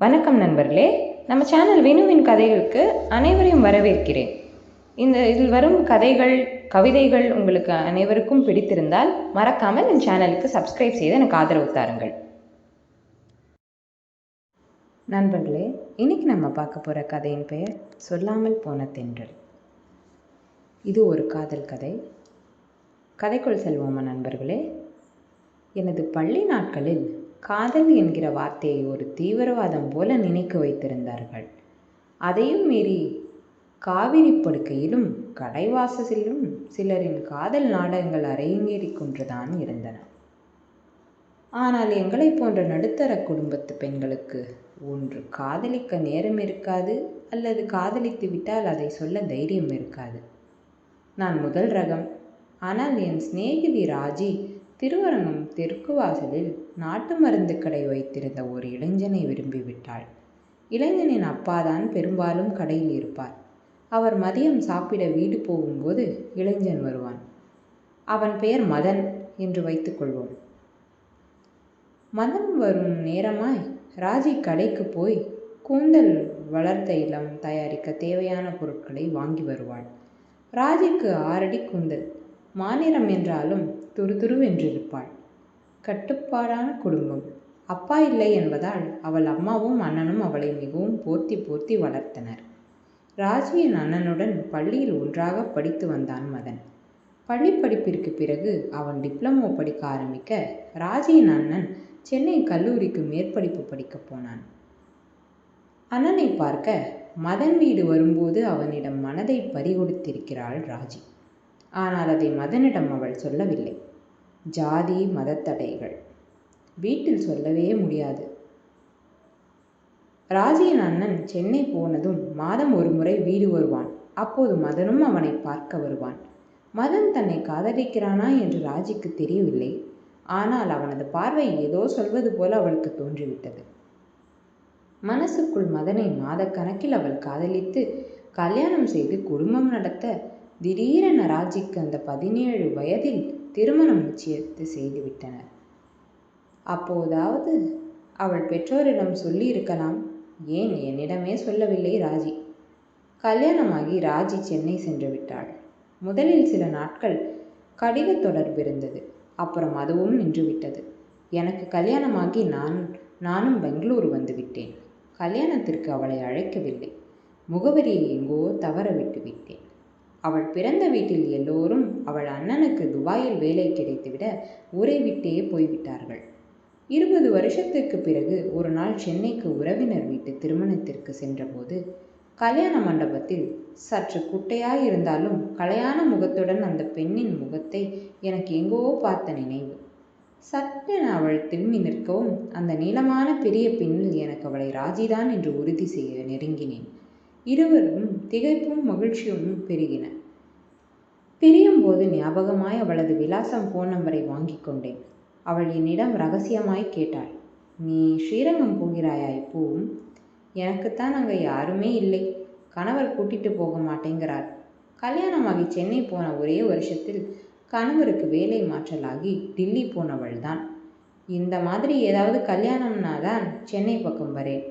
வணக்கம் நண்பர்களே. நம்ம சேனல் வினுவின் கதைகளுக்கு அனைவரையும் வரவேற்கிறேன். இந்த இதில் வரும் கதைகள் கவிதைகள் உங்களுக்கு அனைவருக்கும் பிடித்திருந்தால் மறக்காமல் என் சேனலுக்கு சப்ஸ்கிரைப் செய்து எனக்கு ஆதரவு தாருங்கள். நண்பர்களே இன்னைக்கு நம்ம பார்க்க போகிற கதையின் பெயர் சொல்லாமல் போன தென்றல். இது ஒரு காதல் கதை. கதைக்குள் செல்வோமா நண்பர்களே? எனது பள்ளி நாட்களில் காதல் என்கிற வார்த்தையை ஒரு தீவிரவாதம் போல நினைக்க வைத்திருந்தார்கள். அதையும் மீறி காவிரி படுக்கையிலும் கடைவாசலிலும் சிலரின் காதல் நாடகங்கள் அரங்கேறி கொன்றுதான் இருந்தன. ஆனால் எங்களைப் போன்ற நடுத்தர குடும்பத்து பெண்களுக்கு ஒன்று காதலிக்க நேரம் இருக்காது அல்லது காதலித்து விட்டால் அதை சொல்ல தைரியம் இருக்காது. நான் முதல் ரகம். ஆனால் என் சிநேகிதி ராஜி திருவரங்கம் தெற்கு வாசலில் நாட்டு மருந்து கடை வைத்திருந்த ஒரு இளைஞனை விரும்பிவிட்டாள். இளைஞனின் அப்பாதான் பெரும்பாலும் கடையில் இருப்பார். அவர் மதியம் சாப்பிட வீடு போகும்போது இளைஞன் வருவான். அவன் பெயர் மதன் என்று வைத்துக்கொள்வோம் மதன் வரும் நேரமாய் ராஜி கடைக்கு போய் கூந்தல் வளர்த்த இளம் தயாரிக்க தேவையான பொருட்களை வாங்கி வருவாள். ராஜிக்கு ஆறடி கூந்தல் மாநிறம் என்றாலும் துருதுருவென்றிருப்பாள் கட்டுப்பாடான குடும்பம். அப்பா இல்லை என்பதால் அவள் அம்மாவும் அண்ணனும் அவளை மிகவும் போர்த்தி போர்த்தி வளர்த்தனர். ராஜியின் அண்ணனுடன் பள்ளியில் ஒன்றாக படித்து வந்தான் மதன் பள்ளி படிப்பிற்கு பிறகு அவன் டிப்ளமோ படிக்க ஆரம்பிக்க ராஜியின் அண்ணன் சென்னை கல்லூரிக்கு மேற்படிப்பு படிக்கப் போனான். அண்ணனை பார்க்க மதன் வீடு வரும்போது அவனிடம் மனதை பறிகொடுத்திருக்கிறாள் ராஜி. ஆனால் அதை மதனிடம் அவள் சொல்லவில்லை. ஜாதி மதத்தடைகள் வீட்டில் சொல்லவே முடியாது. ராஜியின் அண்ணன் சென்னை போனதும் மாதம் ஒரு முறை வீடு வருவான். அப்போது மதனும் அவனை பார்க்க வருவான். மதன் தன்னை காதலிக்கிறானா என்று ராஜிக்கு தெரியவில்லை. ஆனால் அவனது பார்வை ஏதோ சொல்வது போல அவளுக்கு தோன்றிவிட்டது. மனசுக்குள் மதனை மாதக்கணக்கில் அவள் காதலித்து கல்யாணம் செய்து குடும்பம் நடத்த திடீரென ராஜிக்கு அந்த பதினேழு வயதில் திருமணம் நிச்சயத்து செய்துவிட்டனர். அப்போதாவது அவள் பெற்றோரிடம் சொல்லி இருக்கலாம் ஏன் என்னிடமே சொல்லவில்லை ராஜி. கல்யாணமாகி ராஜி சென்னை சென்று விட்டாள். முதலில் சில நாட்கள் கடித தொடர்பு இருந்தது. அப்புறம் அதுவும் நின்றுவிட்டது எனக்கு கல்யாணமாகி நான் நானும் பெங்களூரு வந்து விட்டேன். கல்யாணத்திற்கு அவளை அழைக்கவில்லை. முகவரியை எங்கோ தவற விட்டு விட்டேன். அவள் பிறந்த வீட்டில் எல்லோரும் அவள் அண்ணனுக்கு துபாயில் வேலை கிடைத்துவிட ஊரை விட்டே போய்விட்டார்கள். இருபது வருஷத்துக்கு பிறகு ஒரு நாள் சென்னைக்கு உறவினர் வீட்டு திருமணத்திற்கு சென்றபோது கல்யாண மண்டபத்தில் சற்று குட்டையாய் இருந்தாலும் கலையான முகத்துடன் அந்த பெண்ணின் முகத்தை எனக்கு எங்கோ பார்த்த நினைவு. சட்டென அவள் திரும்பி நிற்கவும் அந்த நீளமான பெரிய பெண்ணில் எனக்கு அவளை ராஜிதான் என்று உறுதி செய்ய நெருங்கினேன். இருவரும் திகைப்பும் மகிழ்ச்சியும் பெருகின. பிரியும் போது ஞாபகமாய் அவளது விலாசம் போன் நம்பரை வாங்கி கொண்டேன். அவள் என்னிடம் ரகசியமாய் கேட்டாள் நீ ஸ்ரீரங்கம் போகிறாயா இப்போவும் எனக்குத்தான் அங்கே யாருமே இல்லை. கணவர் கூட்டிட்டு போக மாட்டேங்கிறார். கல்யாணமாகி சென்னை போன ஒரே வருஷத்தில் கணவருக்கு வேலை மாற்றலாகி டில்லி போனவள் தான் இந்த மாதிரி ஏதாவது கல்யாணம்னா தான் சென்னை பக்கம் வரேன்.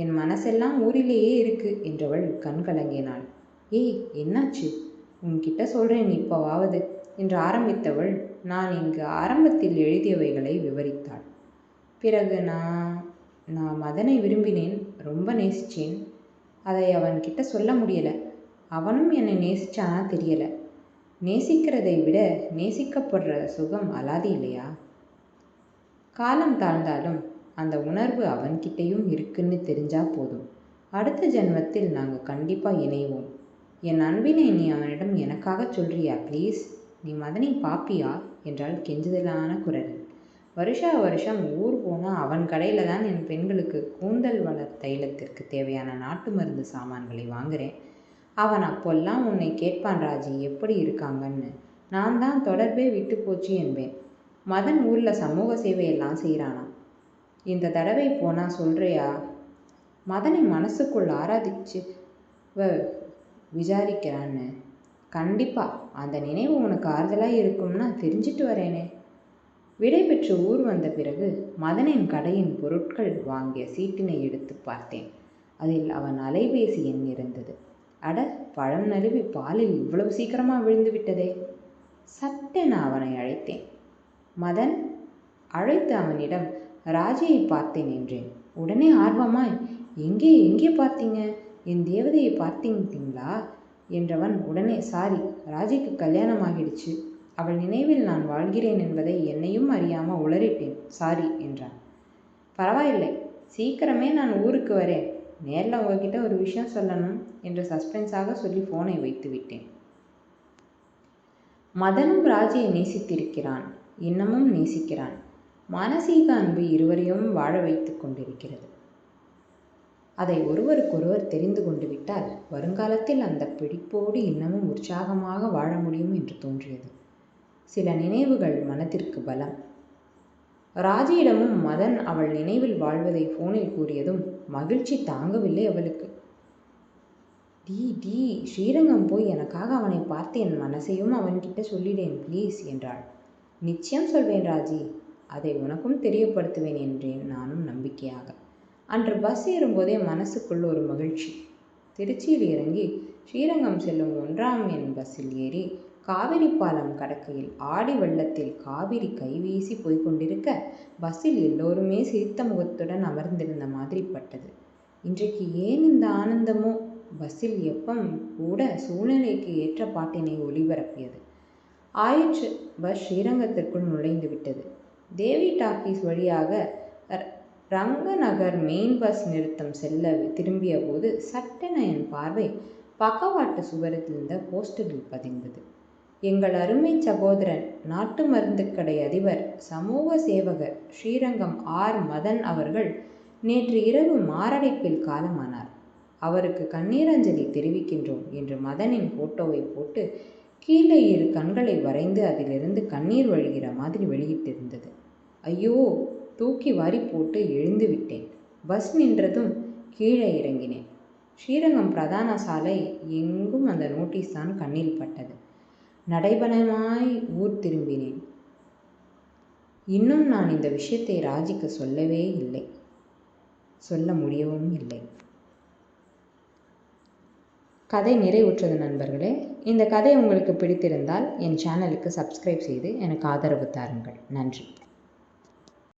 என் மனசெல்லாம் ஊரிலேயே இருக்கு என்றவள் கண் கலங்கினாள். ஏய் என்னாச்சு? உன்கிட்ட சொல்றேன் இப்போவாவது என்று ஆரம்பித்தவள் நான் இங்கு ஆரம்பத்தில் எழுதியவைகளை விவரித்தாள். பிறகு நான் நான் மதனை விரும்பினேன் ரொம்ப நேசித்தேன் அதை அவன்கிட்ட சொல்ல முடியலை. அவனும் என்னை நேசிச்சானா தெரியலை. நேசிக்கிறதை விட நேசிக்கப்படுற சுகம் அலாதி இல்லையா? காலம் தாழ்ந்தாலும் அந்த உணர்வு அவன்கிட்டையும் இருக்குன்னு தெரிஞ்சா போதும். அடுத்த ஜென்மத்தில் நாங்கள் கண்டிப்பாக இணைவோம். என் அன்பினை நீ அவனிடம் எனக்காக சொல்றியா ப்ளீஸ் நீ மதனை பாப்பியா? என்றால் கெஞ்சுதலான குரல் வருஷா வருஷம் ஊர் போனால் அவன் கடையில் தான் என் பெண்களுக்கு கூந்தல் வளர் தைலத்திற்கு தேவையான நாட்டு மருந்து சாமான்களை வாங்குறேன். அவன் அப்போல்லாம் உன்னை கேட்பான் ராஜி எப்படி இருக்காங்கன்னு. நான் தான் தொடர்பே விட்டு போச்சு என்பேன். மதன் ஊரில் சமூக சேவையெல்லாம் செய்கிறானா இந்த தடவை போனால் சொல்கிறியா மதனை மனசுக்குள் ஆராதிச்சு வ விசாரிக்கிறான்னு. கண்டிப்பாக அந்த நினைவு உனக்கு ஆறுதலாக இருக்கும்னா தெரிஞ்சிட்டு வரேனே. விடைபெற்று ஊர் வந்த பிறகு மதனின் கடையின் பொருட்கள் வாங்கிய சீட்டினை எடுத்து பார்த்தேன். அதில் அவன் அலைபேசி எண் இருந்தது. அட பழம் நழுவி பாலில் இவ்வளவு சீக்கிரமா விழுந்து விட்டதே. சட்டென அவனை அழைத்தேன். மதன் அழைத்து அவனிடம் ராஜையை பார்த்தேன் என்றேன். உடனே ஆர்வமாய் எங்கே எங்கே பார்த்தீங்க? என் தேவதையை பார்த்தீங்களா என்றவன் உடனே சாரி ராஜிக்கு கல்யாணம் ஆகிடுச்சு. அவள் நினைவில் நான் வாழ்கிறேன் என்பதை என்னையும் அறியாமல் உளறிட்டேன். சாரி என்றான். பரவாயில்லை. சீக்கிரமே நான் ஊருக்கு வரேன். நேரில் உங்ககிட்ட ஒரு விஷயம் சொல்லணும் என்று சஸ்பென்ஸாக சொல்லி ஃபோனை வைத்து விட்டேன். மதனும் ராஜியை நேசித்திருக்கிறான். இன்னமும் நேசிக்கிறான். மானசீக அன்பு இருவரையும் வாழ வைத்துக் கொண்டிருக்கிறது. அதை ஒருவருக்கொருவர் தெரிந்து கொண்டு விட்டால் வருங்காலத்தில் அந்த பிடிப்போடு இன்னமும் உற்சாகமாக வாழ முடியும் என்று தோன்றியது. சில நினைவுகள் மனத்திற்கு பலம். ராஜியிடமும் மதன் அவள் நினைவில் வாழ்வதை போனில் கூறியதும் மகிழ்ச்சி தாங்கவில்லை அவளுக்கு. டி டி ஸ்ரீரங்கம் போய் எனக்காக அவனை பார்த்து என் மனசையும் அவன்கிட்ட சொல்லிடேன் ப்ளீஸ் என்றாள். நிச்சயம் சொல்வேன் ராஜி. அதை உனக்கும் தெரியப்படுத்துவேன் என்றேன் நானும் நம்பிக்கையாக. அன்று பஸ் ஏறும்போதே மனசுக்குள் ஒரு மகிழ்ச்சி. திருச்சியில் இறங்கி ஸ்ரீரங்கம் செல்லும் ஒன்றாம் எண் பஸ்ஸில் ஏறி காவிரி பாலம் கடக்கையில் ஆடி வெள்ளத்தில் காவிரி கைவீசி போய்கொண்டிருக்க பஸ்ஸில் எல்லோருமே சிரித்த முகத்துடன் அமர்ந்திருந்த மாதிரி பட்டது. இன்றைக்கு ஏன் இந்த ஆனந்தமோ? பஸ்ஸில் எப்பம் கூட சூழ்நிலைக்கு ஏற்ற பாட்டினை ஒளிபரப்பியது. ஆயிற்று பஸ் ஸ்ரீரங்கத்திற்குள் நுழைந்து விட்டது. தேவி டாக்கீஸ் வழியாக ரங்கநகர் மெயின் பஸ் நிறுத்தம் செல்ல திரும்பிய போது சட்டென என் பார்வை பக்கவாட்டு சுவரில் இருந்த போஸ்டரில் பதிந்தது. எங்கள் அருமை சகோதரன் நாட்டு மருந்துக்கடை அதிபர் சமூக சேவகர் ஸ்ரீரங்கம் ஆர். மதன் அவர்கள் நேற்று இரவு மாரடைப்பில் காலமானார். அவருக்கு கண்ணீரஞ்சலி தெரிவிக்கின்றோம் என்று மதனின் போட்டோவை போட்டு கீழே இரு கண்களை வரைந்து அதிலிருந்து கண்ணீர் வழிகிற மாதிரி வெளியிட்டிருந்தது. ஐயோ தூக்கி வாரி போட்டு எழுந்து விட்டேன். பஸ் நின்றதும் கீழே இறங்கினேன். ஸ்ரீரங்கம் பிரதான சாலை எங்கும் அந்த நோட்டீஸ் தான் கண்ணில் பட்டது. நடைபணமாய் ஊர் திரும்பினேன். இன்னும் நான் இந்த விஷயத்தை ராஜிக்கு சொல்லவே இல்லை. சொல்ல முடியவும் இல்லை. கதை நிறைவுற்றது நண்பர்களே இந்த கதை உங்களுக்கு பிடித்திருந்தால் என் சேனலுக்கு சப்ஸ்கிரைப் செய்து எனக்கு ஆதரவு தாருங்கள். நன்றி.